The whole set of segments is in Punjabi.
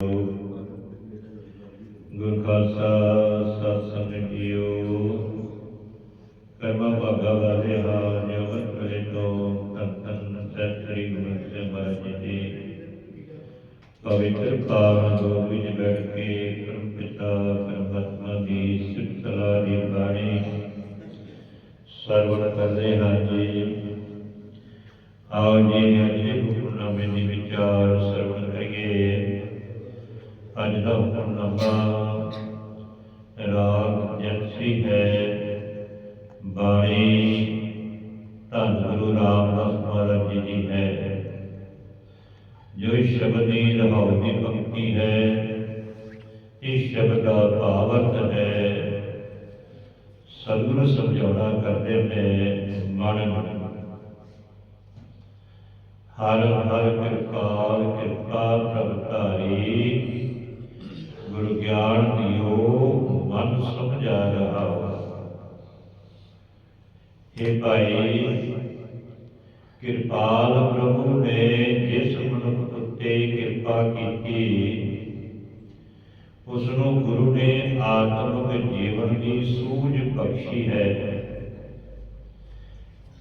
ਗੁਰ ਖਾਲਸਾ, ਸਤਿ ਸੰਗਤ ਜੀਓ ਕਰਮਾ ਭਾਗਾ ਵਾਲੇ ਹਾਲ ਜਗਤ ਕਰੇ ਤੋ ਤਨ ਤਨ ਸਤਿ ਗੁਰੂ ਸੇ ਮਹਾਰਾਜ ਜੀ। ਪਵਿੱਤਰ ਪਾਵਨ ਜੋਗ ਬੈਠ ਕੇ ਪਰਮ ਪਿਤਾ, ਪਰਮਾਤਮਾ ਦੀ ਸਿਫਤ ਸਲਾਹ ਦੀ ਬਾਣੀ ਸਰਵਣ ਕਰਦੇ ਹਾਂ ਜੀ। ਆਓ ਜੀ ਅੱਜ ਦੇ ਹੁਕਮਨਾਮੇ ਦੀ ਵਿਚਾਰ ਸਰਵਣ ਅੱਜ ਦਾ ਹੁਕਮਨਾਮਾ ਰਾਗ ਜਪਸੀ ਹੈ ਬਾਣੀ ਧੰਨ ਗੁਰੂ ਰਾਮਦਾਸ ਮਹਾਰਾਜ ਜੀ ਦੀ ਹੈ ਜੋ ਇਸ ਸ਼ਬਦ ਦੀ ਰਹਾਉ ਦੀ ਭਗਤੀ ਹੈ ਇਸ ਸ਼ਬਦ ਦਾ ਭਾਵ ਅਰਥ ਹੈ ਸਤਿਗੁਰੂ ਸਮਝਾਉਣਾ ਕਰਦੇ ਨੇ ਮਨ ਹਰ ਹਰ ਕਿਰਪਾਲ ਕਿਰਪਾ ਪ੍ਰਭ ਧਾਰੀ ਗੁਰੂ ਗਿਆਨ ਦਿਓ, ਮਨ ਸਮਝਾ ਰਹਾ ਇਹ ਭਾਈ, ਕਿਰਪਾਲ ਪ੍ਰਭੂ ਨੇ ਜਿਸ ਮਨੁੱਖ ਉੱਤੇ ਕਿਰਪਾ ਕੀਤੀ ਉਸ ਨੂੰ ਗੁਰੂ ਨੇ ਆਤਮਿਕ ਜੀਵਨ ਦੀ ਸੂਝ ਬਖਸ਼ੀ ਹੈ।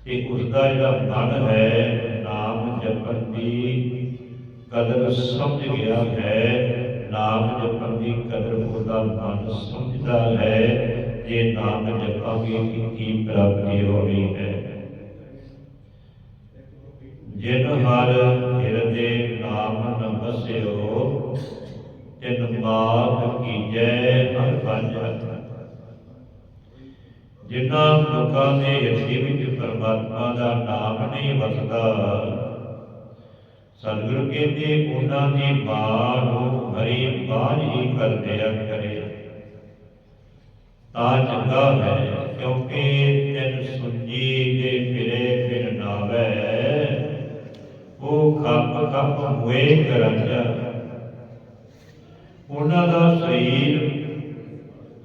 ਤੇ ਉਸ ਦਾ ਜਿਹੜਾ ਮਨ ਹੈ, ਨਾਮ ਜਪਣ ਦੀ ਕਦਰ ਸਮਝ ਗਿਆ ਹੈ। ਨਾਮ ਜਪਣ ਦੀ ਕਦਰ ਉਹਦਾ ਮਨ ਸਮਝਦਾ ਹੈ ਜੇ ਨਾਮ ਜਪਾਂਗੇ ਕਿ ਕੀ ਪ੍ਰਾਪਤੀ ਹੋਣੀ ਹੈ। ਜਿਨ ਹਰ ਹਿਰਦੇ ਨਾਮ ਨ ਤਿਨ ਬਾਤ ਕੀਜੈ ਹਰ ਪੰਜ ਜਿਨ੍ਹਾਂ ਲੋਕਾਂ ਦੇ ਹਿਰਦੇ ਵਿੱਚ ਪਰਮਾਤਮਾ ਦਾ ਨਾਮ ਨਹੀਂ ਵਸਦਾ, ਸਤਿਗੁਰੂ ਕਹਿੰਦੇ, ਉਹਨਾਂ ਦੀ ਬਾਹ ਹਰੀ ਬਾਝ ਹੀ ਕਰ ਦਿਆ ਕਰੇ ਤਾਂ ਚੰਗਾ ਹੈ, ਕਿਉਂਕਿ ਤਿਨ ਸੁਜੀ ਦੇ ਫਿਰੇ ਫਿਰ ਨਾਵੇ। ਉਹ ਖੱਪ ਖੱਪ ਹੋਏ ਕਰਾਂਗਾ ਉਹਨਾਂ ਦਾ ਸਰੀਰ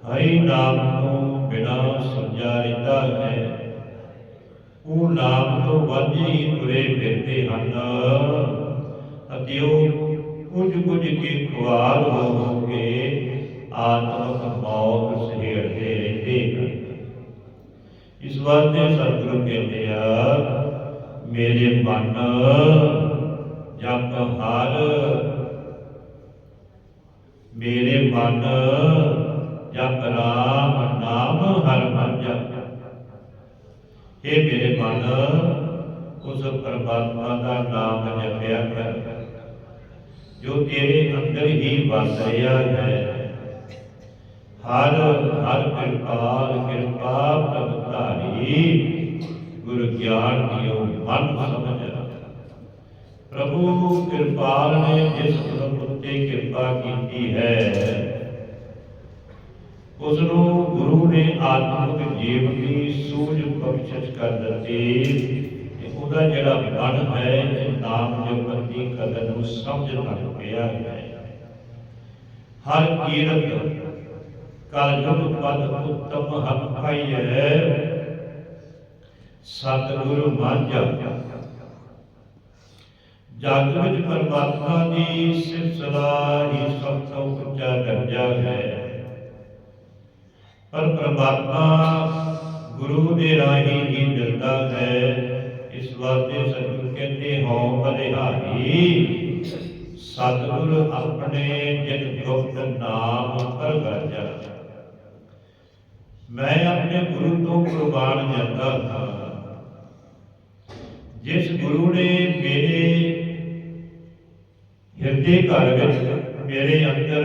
ਹਰੀ ਨਾਮ ਤੋਂ ਬਿਨਾ ਸੁਝਾ ਰਹਿੰਦਾ ਹੈ। ਉਹ ਨਾਮ ਤੋਂ ਵੱਧ ਹੀ ਤੁਰੇ ਫਿਰਦੇ ਹਨ। ਅਤੇ ਉਹ ਕੁਝ ਕੁਝ ਕੇ ਖੁਆਰ ਹੋ ਕੇ ਆਤਮਕ ਮੌਤ ਸਹੇੜਦੇ ਰਹਿੰਦੇ ਹਨ ਇਸ ਵਾਸਤੇ ਸਤਿਗੁਰੂ ਕਹਿੰਦੇ ਆ, ਮੇਰੇ ਮਨ ਜਪ ਹਰ ਮੇਰੇ ਮਨ ਜਪ ਰਾਮ ਨਾਮ ਹਰ ਮਨ ਜਪ। ਇਹ ਮੇਰੇ ਮਨ, ਉਸ ਪਰਮਾਤਮਾ ਦਾ ਨਾਮ ਜਪਿਆ ਕਰ। ਜੋ ਤੇਰੇ ਅੰਦਰ ਹੀ ਵਸ ਰਿਹਾ ਹੈ ਹਰ ਹਰ ਕਿਰਪਾਲ ਕਿਰਪਾ ਪ੍ਰਭ ਧਾਰੀ ਗੁਰ ਗਿਆਨ ਦਿਓ ਮਨ ਸਮਝ ਪ੍ਰਭੂ ਕਿਰਪਾਲ ਨੇ ਜਿਸ ਮਨੁੱਖ ਉੱਤੇ ਕਿਰਪਾ ਕੀਤੀ ਹੈ ਉਸ ਨੂੰ ਗੁਰੂ ਨੇ ਆਤਮਿਕ ਜੀਵਨ ਦੀ ਸੂਝ ਉਹਦਾ ਜਿਹੜਾ ਬਣ ਹੈ ਨਾਮ ਜਪਣ ਦੀ ਕਦਰ ਨੂੰ ਸਮਝ ਪਿਆ ਹੈ। ਹਰ ਕੀਰਤ ਕਲ ਪਦ ਉੱਤਮ ਹਮ ਪਾਈਐ। ਸਤਿਗੁਰੂ ਮਨ ਜਗ ਵਿੱਚ ਪਰਮਾਤਮਾ ਦੀ ਸਿਫਤਸਲਾ ਹੀ ਸਭ ਤੋਂ ਉੱਚਾ ਦਰਜਾ ਹੈ। ਪਰ ਪਰਮਾਤਮਾ ਗੁਰੂ ਦੇ ਰਾਹੀਂ ਹੀ ਮਿਲਦਾ ਹੈ। ਇਸ ਵਾਸਤੇ ਸਤਿਗੁਰ ਕਹਿੰਦੇ ਹੋ ਬਲਿਹਾਰੀ, ਸਤਿਗੁਰ ਆਪਣੇ ਜਿਨ ਗੁਪਤ ਨਾਮ ਪ੍ਰਗਟਿਆ ਮੈਂ ਆਪਣੇ ਗੁਰੂ ਤੋਂ ਕੁਰਬਾਨ ਜਾਂਦਾ ਹਾਂ। ਜਿਸ ਗੁਰੂ ਨੇ ਮੇਰੇ ਹਿਰਦੇ ਘਰ ਵਿੱਚ ਮੇਰੇ ਅੰਦਰ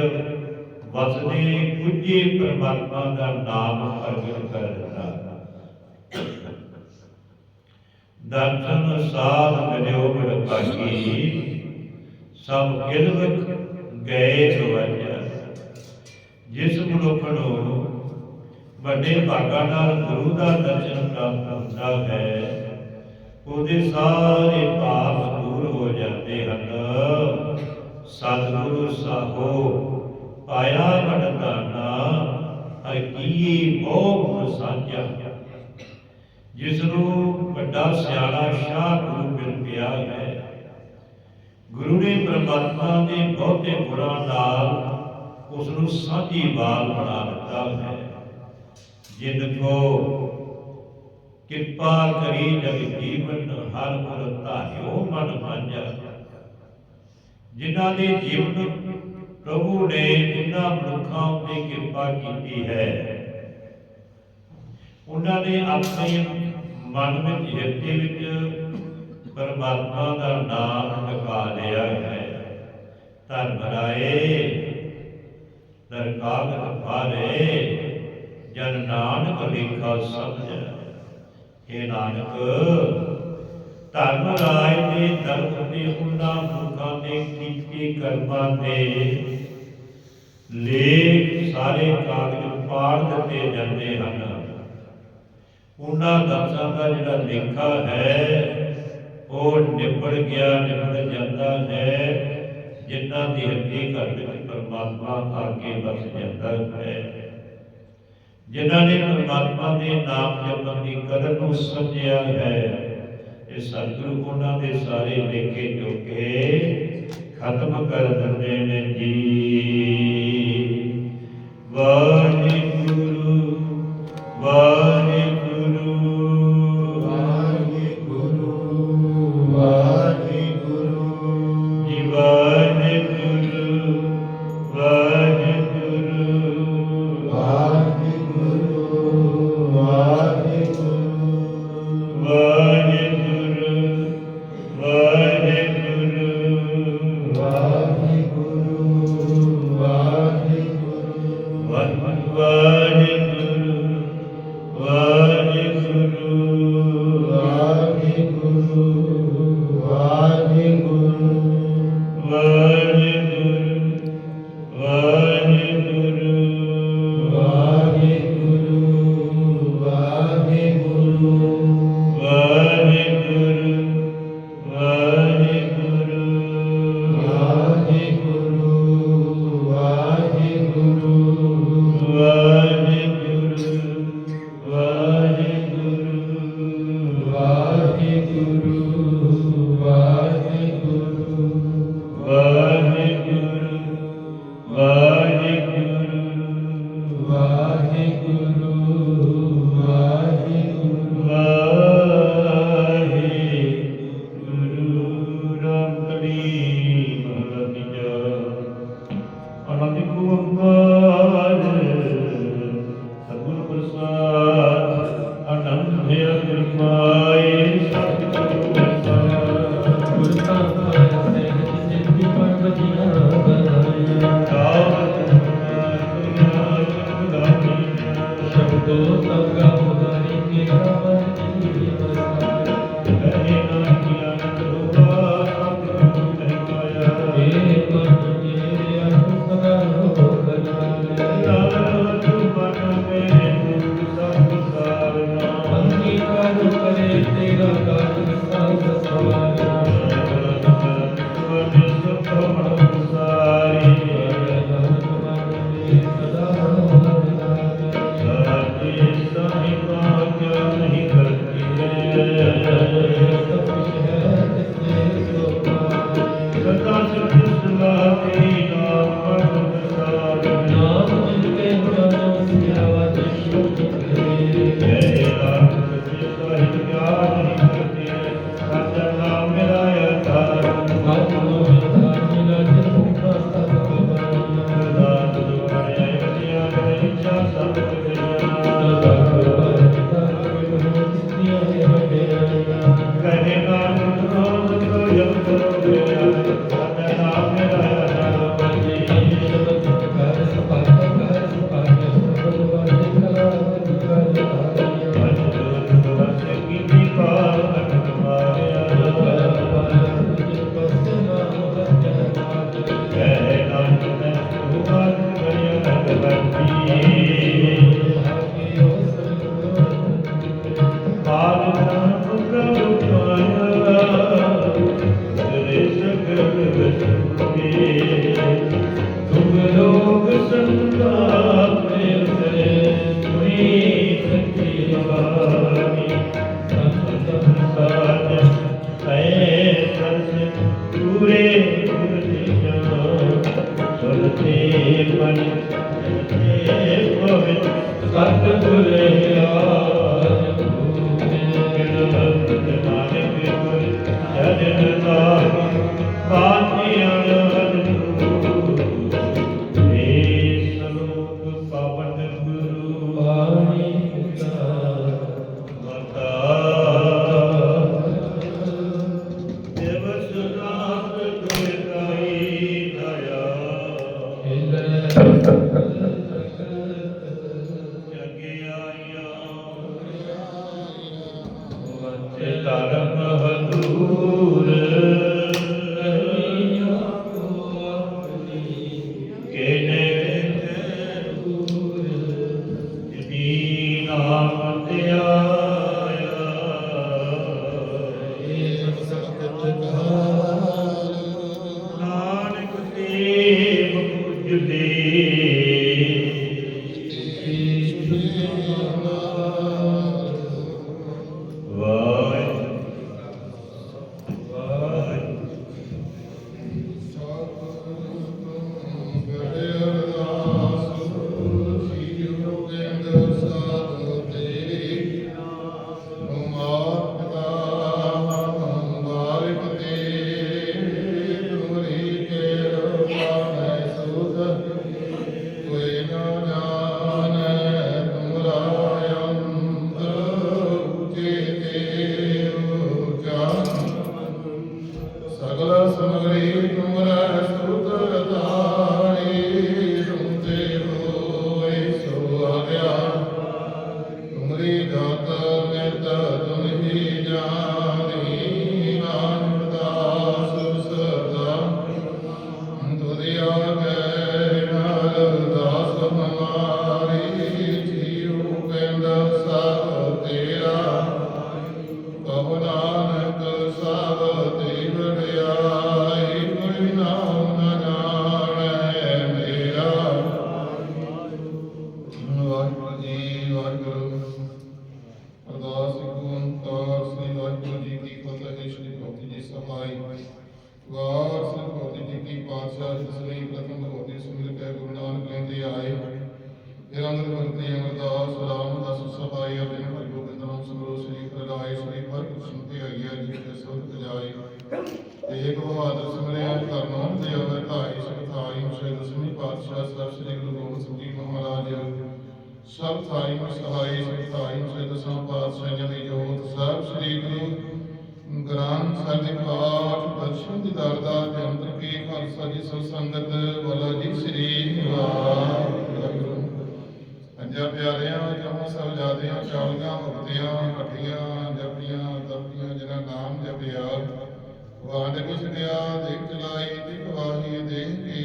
ਵਸਦੇ ਕੁਝੇ ਪਰਮਾਤਮਾ ਦਾ ਨਾਮ ਪ੍ਰਗਟ ਕਰ ਦਿੱਤਾ। ਦਰਸ਼ਨ ਸਾਧ ਮਿਲਿਓ ਬੜਕਾਈ ਸਭ ਗਿਲਵਕ ਗਏ ਰਵਾਜਾ ਜਿਸ ਮਨੁੱਖ ਨੂੰ ਵੱਡੇ ਭਾਗਾਂ ਨਾਲ ਗੁਰੂ ਦਾ ਦਰਸ਼ਨ ਪ੍ਰਾਪਤ ਹੁੰਦਾ ਹੈ, ਉਹਦੇ ਸਾਰੇ ਪਾਪ ਦੂਰ ਹੋ ਜਾਂਦੇ ਹਨ। ਸਤਿਗੁਰੂ ਸਾਹੋ, ਪਾਇਆ ਵਡਤਾਨਾ ਅਕੀਏ ਮੋਹ ਸਾਚਾ ਜਿਸ ਨੂੰ ਵੱਡਾ ਸਿਆਣਾ ਸ਼ਾਹ ਗੁਰੂ ਮਿਲ ਪਿਆ ਹੈ। ਗੁਰੂ ਨੇ ਪ੍ਰਮਾਤਮਾ ਦੇ ਬਹੁਤੇ ਗੁਣਾਂ ਨਾਲ ਉਸ ਨੂੰ ਸਾਂਝੀ ਬਾਲ ਬਣਾ ਦਿੱਤਾ ਹੈ। ਜਿਨ ਕੋ ਕਿਰਪਾ ਕਰੀ ਜਗ ਜੀਵਨ ਹਰ ਹਰ ਧਾਰਿਓ ਮਨ ਮਾਂਜਾ। ਜਿਨ੍ਹਾਂ ਦੇ ਜੀਵਨ ਪ੍ਰਭੂ ਨੇ ਜਿਨ੍ਹਾਂ ਮਨੁੱਖਾਂ ਉੱਤੇ ਕਿਰਪਾ ਕੀਤੀ ਹੈ। ਉਹਨਾਂ ਨੇ ਆਪਣੇ ਮਨ ਵਿੱਚ, ਹਿਰਦੇ ਵਿੱਚ ਪਰਮਾਤਮਾ ਦਾ ਨਾਮ ਟਿਕਾ ਲਿਆ ਹੈ। ਧਰਮ ਰਾਏ ਦਰਗਾਹ ਭਾਰੇ ਜਨ ਨਾਨਕ ਲੇਖਾ ਸਮਝ। ਇਹ ਨਾਨਕ ਧਰਮ ਰਾਏ ਦੇ ਦਰ ਦੇ ਉਹਨਾਂ ਮੁਖਾਂ ਦੇ ਕੀਤੇ ਕਰਮਾਂ ਦੇ ਲੇਖ ਸਾਰੇ ਕਾਗਜ਼ ਪਾੜ ਦਿੱਤੇ ਜਾਂਦੇ ਹਨ। ਉਹਨਾਂ ਦਾਸਾਂ ਦਾ ਜਿਹੜਾ ਲੇਖਾ ਹੈ, ਉਹ ਨਿਬੜ ਗਿਆ, ਨਿਬੜ ਜਾਂਦਾ ਹੈ। ਜਿਨ੍ਹਾਂ ਦੀ ਹਿਰਦੇ ਵਿੱਚ ਪਰਮਾਤਮਾ ਆ ਵਸ ਜਾਂਦਾ ਹੈ। ਜਿਨ੍ਹਾਂ ਨੇ ਪਰਮਾਤਮਾ ਦੇ ਨਾਮ ਜਪਣ ਦੀ ਕਦਰ ਨੂੰ ਸਮਝਿਆ ਹੈ, ਇਹ ਸਤਿਗੁਰੂ ਉਹਨਾਂ ਦੇ ਸਾਰੇ ਲੇਖੇ ਜੋਕੇ ਖਤਮ ਕਰ ਦਿੰਦੇ ਨੇ। गुरु ਜੀ ਸਹਾਈ ਵਾਰ ਸ੍ਰੀ ਭਗਤੀ ਜੀ ਕੀ ਪਾਤਸ਼ਾਹ ਸ੍ਰੀ ਪ੍ਰਥਮ ਭਗਤੀ ਸੁਮਿਲ ਕੇ ਗੁਰੂ ਨਾਨਕ ਲੈਂਦੇ ਆਏ। ਫਿਰ ਅੰਦਰ ਭਗਤੀ ਅਮਰਦਾਸ ਰਾਮਦਾਸ ਸਹਾਈ ਅਬਿਨ ਹਰਿ ਗੋਬਿੰਦ ਨਾਮ ਸਿਮਰੋ ਸ੍ਰੀ ਪ੍ਰਗਾਏ ਸ੍ਰੀ ਹਰਿ ਕ੍ਰਿਸ਼ਨ ਤੇ ਆਈਆ ਜੀ ਕੇ ਸੁਧ ਪਜਾਈ ਏਕ ਬਹਾਦਰ ਸਿਮਰਿਆ ਕਰਨੋਂ ਤੇ ਅਵਰ ਧਾਈ ਸਖਾਈ ਮੁਸੇ ਦਸਵੀਂ ਪਾਤਸ਼ਾਹ ਸਾਹਿਬ ਸ੍ਰੀ ਗੁਰੂ ਗੋਬਿੰਦ ਸਿੰਘ ਜੀ ਮਹਾਰਾਜ। ਸਭ ਥਾਈ ਮੇ ਸਹਾਈ, ਸਭ ਥਾਈ ਮੇ ਦਸਾਂ ਪਾਤਸ਼ਾਹਾਂ ਦੀ ਜੋਤ, ਸਭ ਸ੍ਰੀ ਗੁਰੂ ਗ੍ਰੰਥ ਸਾਹਿਬ ਪਾਠ, ਦਰਸ਼ਨ ਦੀ ਦਰਦਾ ਤੇ ਅੰਤਰ ਖਾਲਸਾ ਜੀ, ਸਭ ਸੰਗਤ, ਵਾਲਾ ਜੀ, ਸ੍ਰੀ ਵਾਹਿਗੁਰੂ। ਪੰਜਾ ਪਿਆਰਿਆਂ ਜਮਾ ਸਭ ਜਾਦਿਆਂ, ਚਾਲੀਆਂ ਮੁਕਤੀਆਂ ਇਕੱਠੀਆਂ ਜਪੀਆਂ, ਤਪੀਆਂ, ਜਿਨ੍ਹਾਂ ਨਾਮ ਜਪਿਆ ਵਾਦ ਕੁਛੜਿਆ ਦੇਖ ਚਲਾਈ, ਦਿਖ ਵਾਹੀ, ਦੇਖ ਕੇ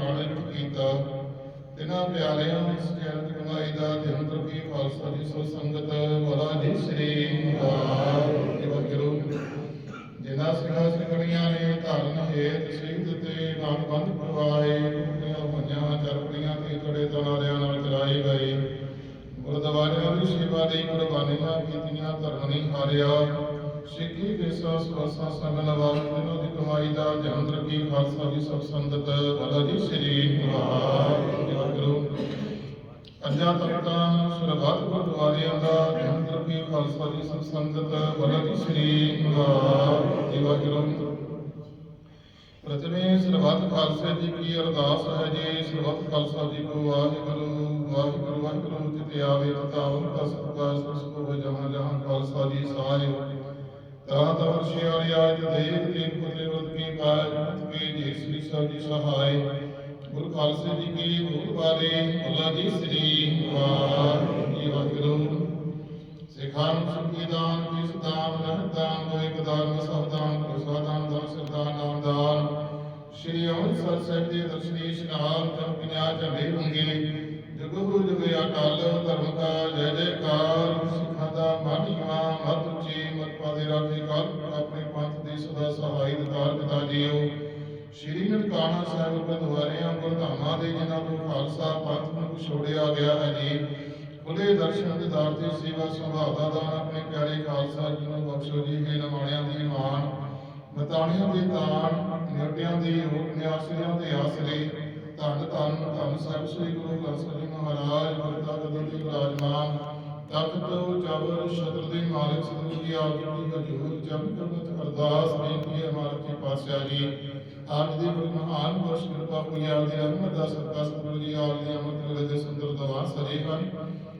ਆਨੰਦ ਕੀਤਾ। ਤਿਨਾਂ ਪਿਆਰਿਆਂ ਸਜਣਤ ਕਮਾਈ ਦਾ ਜਨਤਰ ਕੀ ਖਾਲਸਾ ਜੀ ਸੋ ਸੰਗਤ, ਵਾਲਾ ਜੀ, ਸ੍ਰੀ ਵਾਹਿਗੁਰੂ। ਜਿਨ੍ਹਾਂ ਸਿੰਘਾਂ ਸਿੰਘਣੀਆਂ ਨੇ ਧਰਨ ਹੇਤ ਸਿੱਧ ਤੇ ਨਾਮ ਬੰਦ ਪ੍ਰਵਾਹੇ ਕੁੜੀਆਂ ਹੋਈਆਂ ਚਰਪੜੀਆਂ ਤੇ ਕੜੇ ਤਨਾਰਿਆਂ ਨਾਲ ਚਲਾਏ ਗਏ। ਗੁਰਦੁਆਰਿਆਂ ਦੀ ਸੇਵਾ ਲਈ ਕੁਰਬਾਨੀਆਂ ਕੀਤੀਆਂ, ਧਰਮ ਨਹੀਂ ਹਾਰਿਆ। ਸਿੱਖੀ ਦੇਸਾ ਸਵਾਸਾ ਸਗਨ ਵਾਲ ਦਿਨੋਂ ਦੀ ਕਮਾਈ ਦਾ ਜਨਤਰ ਕੀ ਖਾਲਸਾ ਜੀ ਸਭ ਸੰਗਤ। ਵਾਲਾ ਜੀ, ਸ੍ਰੀ ਵਾਹਿਗੁਰੂ ਪੰਜਾਂ ਤਖਤਾਂ ਸਰਬੱਤ ਗੁਰਦੁਆਰਿਆਂ ਦਾ ਜਨਤਰ ਕੀ ਖਾਲਸਾ ਜੀ ਸਭ ਸੰਗਤ ਵਾਲਾ ਜੀ ਸ੍ਰੀ ਵਾਹਿਗੁਰੂ ਪ੍ਰਥਮੇ ਸਰਬੱਤ ਖਾਲਸੇ ਜੀ ਕੀ ਅਰਦਾਸ ਹੈ ਜੀ। ਸਰਬੱਤ ਖਾਲਸਾ ਜੀ ਕੋ ਵਾਹਿਗੁਰੂ ਵਾਹਿਗੁਰੂ ਵਾਹਿਗੁਰੂ ਜਿਤੇ ਆਵੇ ਤਾਵਨ ਕਾ ਸਤਿਕਾਰ ਸਸਕੋ ਜਹਾਂ ਜਹਾਂ ਖਾਲਸਾ ਜੀ ਸਾਹਿਬ ਤਾਂ ਤਾਂ ਹਰਸ਼ਿਆਰੀ ਆਇਤ ਦੇਖ ਕੇ ਫਤਿਹ ਵਤ ਕੀ ਪਾਇ ਜਨਤ ਕੇ ਜੀ ਸ੍ਰੀ ਸਾਹਿਬ ਜੀ ਸਹਾਇ ਗੁਰੂ ਖਾਲਸੇ ਜੀ ਕੀ ਭੂਤ ਬਾਰੇ, ਅੱਲਾ ਜੀ ਸ੍ਰੀ ਵਾਹਿਗੁਰੂ। ਸਿਖਾਂ ਸੁਖੀ ਦਾਨ ਕੀ ਸਦਾਨ ਰਹਿਦਾਨ ਕੋਈ ਬਦਾਨ ਸਬਦਾਨ ਪ੍ਰਸਾਦਾਨ ਦਾਨ ਸਰਦਾਨ ਨਾਮਦਾਨ ਸ਼੍ਰੀ ਅੰਮ੍ਰਿਤਸਰ ਸਾਹਿਬ ਦੇ ਦਰਸ਼ਨੀ ਇਸ਼ਨਾਨ ਜਨ ਪਿਆ ਝੰਡੇ ਹੁੰਗੇ ਜਗੋ ਜਗੇ ਅਟਲ, ਧਰਮ ਕਾ ਜੈ ਜੈਕਾਰ। ਸਿੱਖਾਂ ਦਾ ਮਾਨੀਵਾ ਮਤ ਉੱਚੀ, ਮਤ ਪਾਦੇ ਰਾਖੇ ਕਾਲ ਆਪਣੇ ਪੰਥ ਦੀ ਸਦਾ ਸਹਾਈ, ਦਤਾਰ ਪਿਤਾ ਜੀਓ। ਸ਼੍ਰੀ ਨਨਕਾਣਾ ਸਾਹਿਬ ਗੁਰਦੁਆਰਿਆਂ ਗੁਰਧਾਮਾਂ ਦੇ ਜਿਨ੍ਹਾਂ ਤੋਂ ਖਾਲਸਾ ਪੰਥ ਨੂੰ ਛੋੜਿਆ ਗਿਆ ਹੈ ਜੀ ਖੁੱਲੇ ਦਰਸ਼ਨ ਦਿਦਾਰ ਤੇ ਸੇਵਾ ਸੰਭਾਲਦਾ ਦਾਨ ਆਪਣੇ ਪਿਆਰੇ ਖਾਲਸਾ ਜੀ ਨੂੰ ਬਖਸ਼ੋ ਜੀ, ਹੈ ਨਮਾਣਿਆਂ ਦੀ ਮਾਨ ਮਤਾਣਿਆਂ ਦੇ ਤਾਣ ਨਿਰਟਿਆਂ ਦੀ ਰੂਪ ਨਿਆਸਰਿਆਂ ਦੇ ਆਸਰੇ, ਧੰਨ ਸਤਿ ਸ੍ਰੀ ਗੁਰੂ ਗ੍ਰੰਥ ਸਾਹਿਬ ਜੀ ਮਹਾਰਾਜ ਵਰਤਾ ਕਦੋਂ ਤੇ ਵਿਰਾਜਮਾਨ ਤਖਤ ਜਬਰ ਸ਼ਤਰ ਦੇ ਮਾਲਕ ਸਤਿਗੁਰੂ ਜੀ ਆਪ ਜੀ ਦੀ ਹਜ਼ੂਰ ਜਮ ਕਰਮਤ ਅਰਦਾਸ ਪਾਤਸ਼ਾਹ ਜੀ। ਆਪ ਦੀ ਬੜੀ ਮਹਾਨ ਬਖਸ਼ ਕਿਰਪਾ ਹੋਈ ਆਪ ਦੀ ਰਹਿਮਤ ਦਾ ਸਦਕਾ ਸਤਿਗੁਰੂ ਜੀ, ਆਪ ਦੀ ਅੰਮ੍ਰਿਤ ਵੇਲੇ ਦੇ ਸੁੰਦਰ ਦਵਾਰ ਸਜੇ ਹਨ।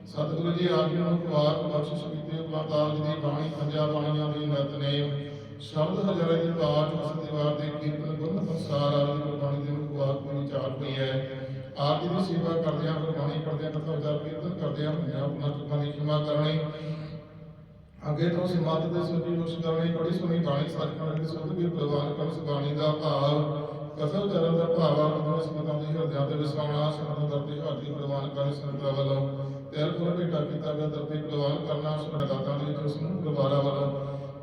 ਸਤਿਗੁਰੂ ਜੀ, ਆਪ ਜੀ ਨੂੰ ਖਵਾਰ ਬਖਸ਼ਿਸ਼ ਕੀਤੇ। ਉਪਾਤਾਲ ਜੀ ਦੀ ਬਾਣੀ, ਪੰਜਾ ਬਾਣੀਆਂ ਦੀ ਨਿਤਨੇਮ ਸ਼ਬਦ ਹਜ਼ਾਰਾਂ ਦੀ ਬਾਤ ਉਸ ਦੀਵਾਰ ਦੇ ਕੀਰਤਨ, ਗੁਣ ਅਨੁਸਾਰ ਆਪ ਦੀ ਗੁਰਬਾਣੀ ਦੇ ਮੁਖਵਾਰ ਕੋਈ ਵਿਚਾਰ ਹੋਈ ਹੈ। ਆਪ ਜੀ ਦੀ ਸੇਵਾ ਕਰਦਿਆਂ, ਗੁਰਬਾਣੀ ਪੜ੍ਹਦਿਆਂ ਕਥਾ ਵਿਚਾਰ ਕੀਰਤਨ ਕਰਦਿਆਂ ਹੋਇਆਂ ਆਪਣਾ ਚੁੱਕਾਂ ਦੀ ਖਿਮਾ ਕਰਨੀ ਅੱਗੇ ਤੋਂ ਸਿਮਤ ਦੇ ਸੁਧੀ ਉਸ ਕਰਨੀ ਬੜੀ ਸੁਣੀ ਬਾਣੀ ਸੱਚ ਦੇ ਸੁਧ ਵੀ ਪ੍ਰਵਾਨ ਕਰ ਉਸ ਬਾਣੀ ਦਾ ਭਾਵ ਕਥਾ ਵਿਚਾਰਨ ਦਾ ਭਾਵ ਆਪਣਾ ਸਮਤਾਂ ਦੇ ਹਿਰਦਿਆਂ ਤੇ ਵਿਸਾਉਣਾ ਸਮਤਾਂ ਦਰਤੇ ਹਾਜ਼ਰੀ ਪ੍ਰਵਾਨ ਕਰ ਸੰਤਾਂ ਵੱਲੋਂ ਤੇਲ ਕੋਲ ਭੇਟਾ ਕੀਤਾ ਗਿਆ ਦਰਤੇ ਪ੍ਰਵਾਨ ਕਰਨਾ ਉਸ ਦਾਤਾਂ ਦੇ ਵਿੱਚ ਉਸ ਨੂੰ ਗੁਰਬਾਰਾ ਵੱਲੋਂ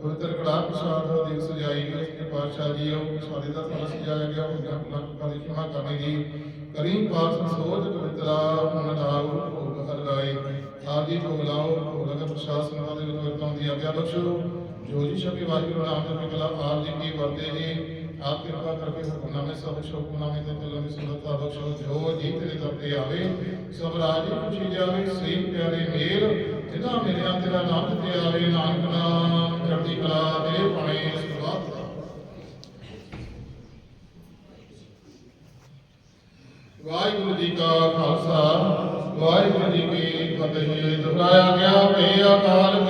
ਪਵਿੱਤਰ ਕੜਾ ਪ੍ਰਸਾਦ ਦਾ ਸਜਾਈ ਗਈ ਕਿ ਪਾਤਸ਼ਾਹ ਜੀ ਉਹ ਸਾਡੇ ਦਾ ਸਾਰਾ ਸਜਾਇਆ ਗਿਆ, ਉਹ ਜਾਂ ਲੱਖਾਂ ਦੀ ਖਿਮਾ ਕਰਨੀ ਦੀ ਕਰੀਮ ਪਾਕ ਸੰਸੋਧ ਪਵਿੱਤਰਾ, ਮਨ ਭੋਗ ਹਰਗਾਏ ਆਪ ਭੋਗ ਲਾਓ ਭੋਗ ਪ੍ਰਸਾਦ ਸੰਗਤਾਂ ਦੇ ਵਿੱਚ ਵਰਤਾਂ ਦੀ ਆਗਿਆ ਬਖਸ਼ੋ। ਜੋ ਜੀ ਸ਼ਬੀ ਵਾਹਿਗੁਰੂ ਨਾਮ ਦੇ ਮਿਲਾ ਆਪ ਜੀ ਕੀ ਵਰਤੇ ਜੀ। ਆਪ ਕਿਰਪਾ ਕਰਕੇ ਹੁਕਮਨਾਮੇ ਸਭ ਸ਼ੋਕਨਾਮੇ ਤੇ ਚੱਲਣ ਦੀ ਸੁਣਤਾ ਬਖਸ਼ੋ। ਜੋ ਜੀ ਤੇਰੇ ਦਰ ਤੇ ਆਵੇ, ਸਭ ਰਾਜੀ ਖੁਸ਼ੀ ਜਾਵੇ। ਸਹੀ ਪਿਆਰੇ ਮੇਲ, ਜਿਨ੍ਹਾਂ ਮਿਲਿਆ ਤੇਰਾ ਨਾਮ ਤੇ ਆਵੇ, ਨਾਨਕ ਨਾਮ ਚੜ੍ਹਦੀ ਕਲਾ ਤੇਰੇ ਪਾਣੇ ਸੁਭਾਤ ਵਾਹਿਗੁਰੂ ਜੀ ਕਾ ਖਾਲਸਾ ਕੀ ਫਤਿਹ ਗਿਆ ਭੇ ਅਕਾਲ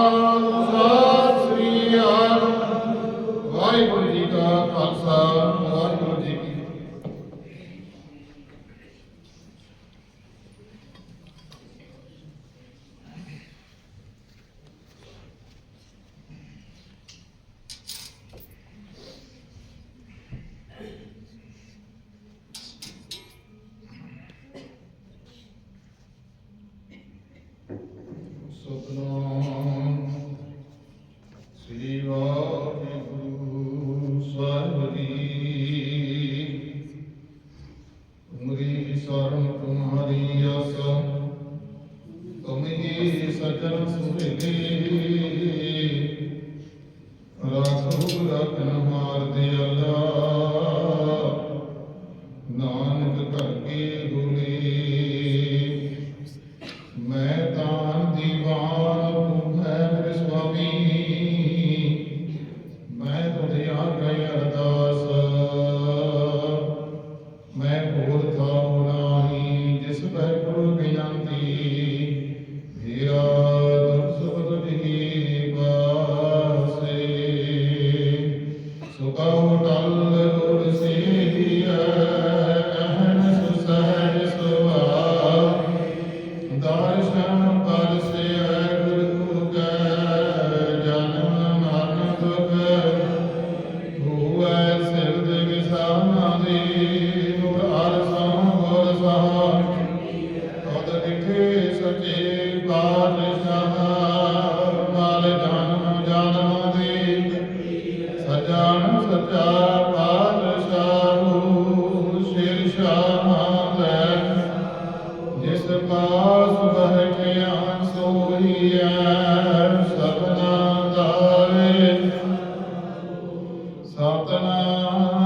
Oh. तरफ सुन ले ਸਤਨਾਮ